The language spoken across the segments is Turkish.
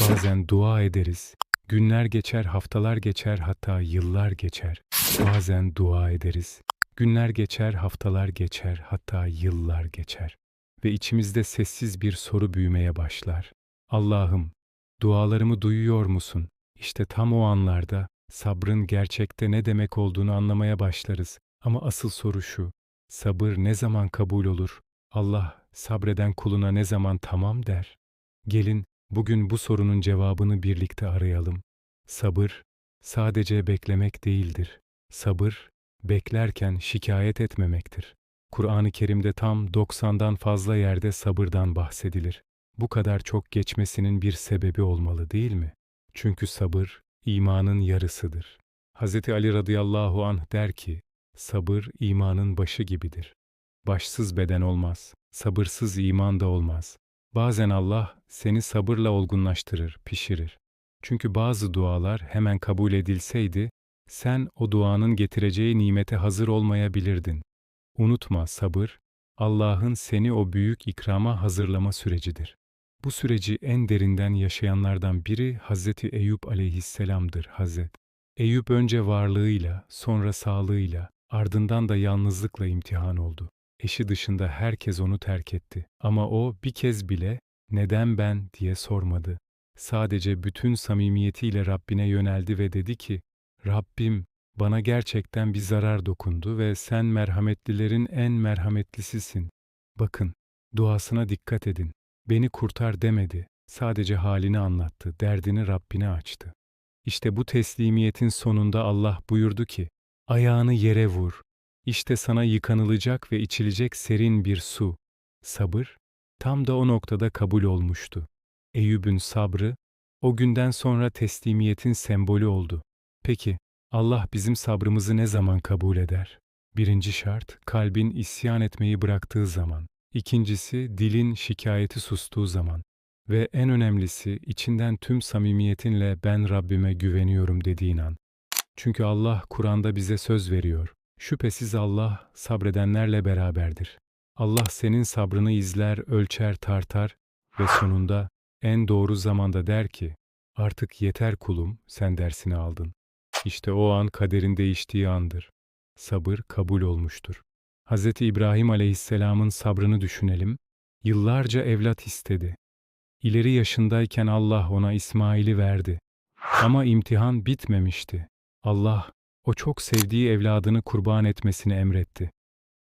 Bazen dua ederiz. Günler geçer, haftalar geçer, hatta yıllar geçer. Bazen dua ederiz. Günler geçer, haftalar geçer, hatta yıllar geçer. Ve içimizde sessiz bir soru büyümeye başlar. Allah'ım, dualarımı duyuyor musun? İşte tam o anlarda sabrın gerçekte ne demek olduğunu anlamaya başlarız. Ama asıl soru şu, sabır ne zaman kabul olur? Allah sabreden kuluna ne zaman tamam der? Gelin bugün bu sorunun cevabını birlikte arayalım. Sabır sadece beklemek değildir. Sabır beklerken şikayet etmemektir. Kur'an-ı Kerim'de tam 90'dan fazla yerde sabırdan bahsedilir. Bu kadar çok geçmesinin bir sebebi olmalı değil mi? Çünkü sabır imanın yarısıdır. Hz. Ali radıyallahu anh der ki, sabır imanın başı gibidir. Başsız beden olmaz, sabırsız iman da olmaz. Bazen Allah seni sabırla olgunlaştırır, pişirir. Çünkü bazı dualar hemen kabul edilseydi, sen o duanın getireceği nimete hazır olmayabilirdin. Unutma sabır, Allah'ın seni o büyük ikrama hazırlama sürecidir. Bu süreci en derinden yaşayanlardan biri Hazreti Eyüp aleyhisselamdır Hazret. Eyüp önce varlığıyla, sonra sağlığıyla, ardından da yalnızlıkla imtihan oldu. Eşi dışında herkes onu terk etti. Ama o bir kez bile neden ben diye sormadı. Sadece bütün samimiyetiyle Rabbine yöneldi ve dedi ki, Rabbim bana gerçekten bir zarar dokundu ve sen merhametlilerin en merhametlisisin. Bakın, duasına dikkat edin. Beni kurtar demedi. Sadece halini anlattı, derdini Rabbine açtı. İşte bu teslimiyetin sonunda Allah buyurdu ki, ayağını yere vur. İşte sana yıkanılacak ve içilecek serin bir su. Sabır, tam da o noktada kabul olmuştu. Eyüp'ün sabrı, o günden sonra teslimiyetin sembolü oldu. Peki, Allah bizim sabrımızı ne zaman kabul eder? Birinci şart, kalbin isyan etmeyi bıraktığı zaman. İkincisi, dilin şikayeti sustuğu zaman. Ve en önemlisi, içinden tüm samimiyetinle ben Rabbime güveniyorum dediğin an. Çünkü Allah Kur'an'da bize söz veriyor. Şüphesiz Allah sabredenlerle beraberdir. Allah senin sabrını izler, ölçer, tartar ve sonunda en doğru zamanda der ki, artık yeter kulum, sen dersini aldın. İşte o an kaderin değiştiği andır. Sabır kabul olmuştur. Hz. İbrahim aleyhisselamın sabrını düşünelim. Yıllarca evlat istedi. İleri yaşındayken Allah ona İsmail'i verdi. Ama imtihan bitmemişti. Allah o çok sevdiği evladını kurban etmesini emretti.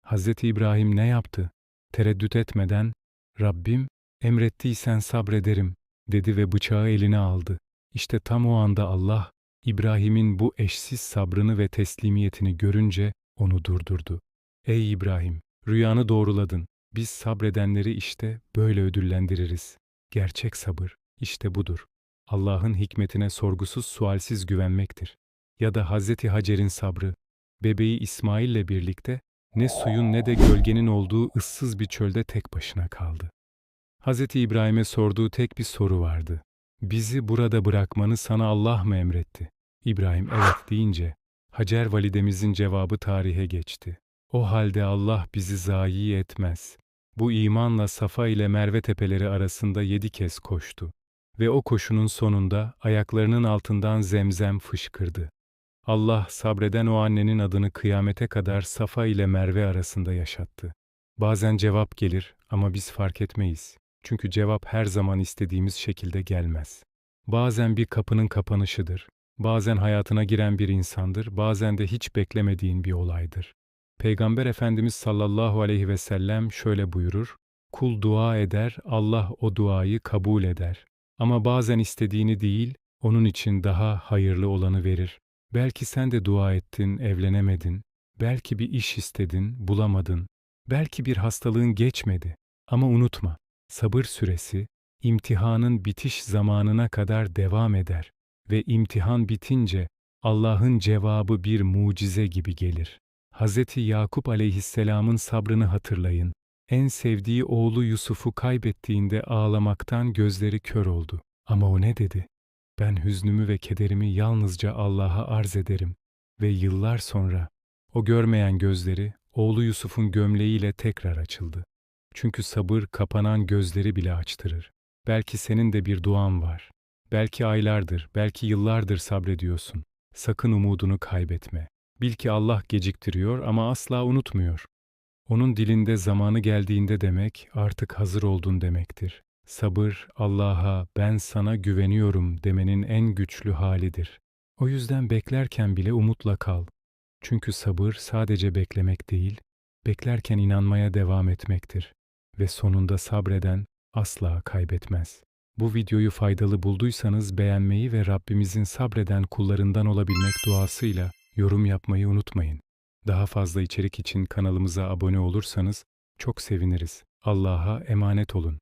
Hz. İbrahim ne yaptı? Tereddüt etmeden, Rabbim emrettiysen sabrederim dedi ve bıçağı eline aldı. İşte tam o anda Allah, İbrahim'in bu eşsiz sabrını ve teslimiyetini görünce onu durdurdu. Ey İbrahim, rüyanı doğruladın. Biz sabredenleri işte böyle ödüllendiririz. Gerçek sabır işte budur. Allah'ın hikmetine sorgusuz sualsiz güvenmektir. Ya da Hazreti Hacer'in sabrı, bebeği İsmail'le birlikte ne suyun ne de gölgenin olduğu ıssız bir çölde tek başına kaldı. Hazreti İbrahim'e sorduğu tek bir soru vardı. Bizi burada bırakmanı sana Allah mı emretti? İbrahim evet deyince Hacer validemizin cevabı tarihe geçti. O halde Allah bizi zayi etmez. Bu imanla Safa ile Merve tepeleri arasında yedi kez koştu. Ve o koşunun sonunda ayaklarının altından zemzem fışkırdı. Allah sabreden o annenin adını kıyamete kadar Safa ile Merve arasında yaşattı. Bazen cevap gelir ama biz fark etmeyiz. Çünkü cevap her zaman istediğimiz şekilde gelmez. Bazen bir kapının kapanışıdır. Bazen hayatına giren bir insandır, bazen de hiç beklemediğin bir olaydır. Peygamber Efendimiz sallallahu aleyhi ve sellem şöyle buyurur, Kul dua eder, Allah o duayı kabul eder. Ama bazen istediğini değil, onun için daha hayırlı olanı verir. Belki sen de dua ettin, evlenemedin. Belki bir iş istedin, bulamadın. Belki bir hastalığın geçmedi. Ama unutma, sabır süresi, imtihanın bitiş zamanına kadar devam eder ve imtihan bitince Allah'ın cevabı bir mucize gibi gelir. Hz. Yakup aleyhisselamın sabrını hatırlayın. En sevdiği oğlu Yusuf'u kaybettiğinde ağlamaktan gözleri kör oldu. Ama o ne dedi? Ben hüznümü ve kederimi yalnızca Allah'a arz ederim. Ve yıllar sonra o görmeyen gözleri oğlu Yusuf'un gömleğiyle tekrar açıldı. Çünkü sabır kapanan gözleri bile açtırır. Belki senin de bir duan var. Belki aylardır, belki yıllardır sabrediyorsun. Sakın umudunu kaybetme. Bil ki Allah geciktiriyor ama asla unutmuyor. Onun dilinde zamanı geldiğinde demek artık hazır oldun demektir. Sabır Allah'a ben sana güveniyorum demenin en güçlü halidir. O yüzden beklerken bile umutla kal. Çünkü sabır sadece beklemek değil, beklerken inanmaya devam etmektir ve sonunda sabreden asla kaybetmez. Bu videoyu faydalı bulduysanız beğenmeyi ve Rabbimizin sabreden kullarından olabilmek duasıyla yorum yapmayı unutmayın. Daha fazla içerik için kanalımıza abone olursanız çok seviniriz. Allah'a emanet olun.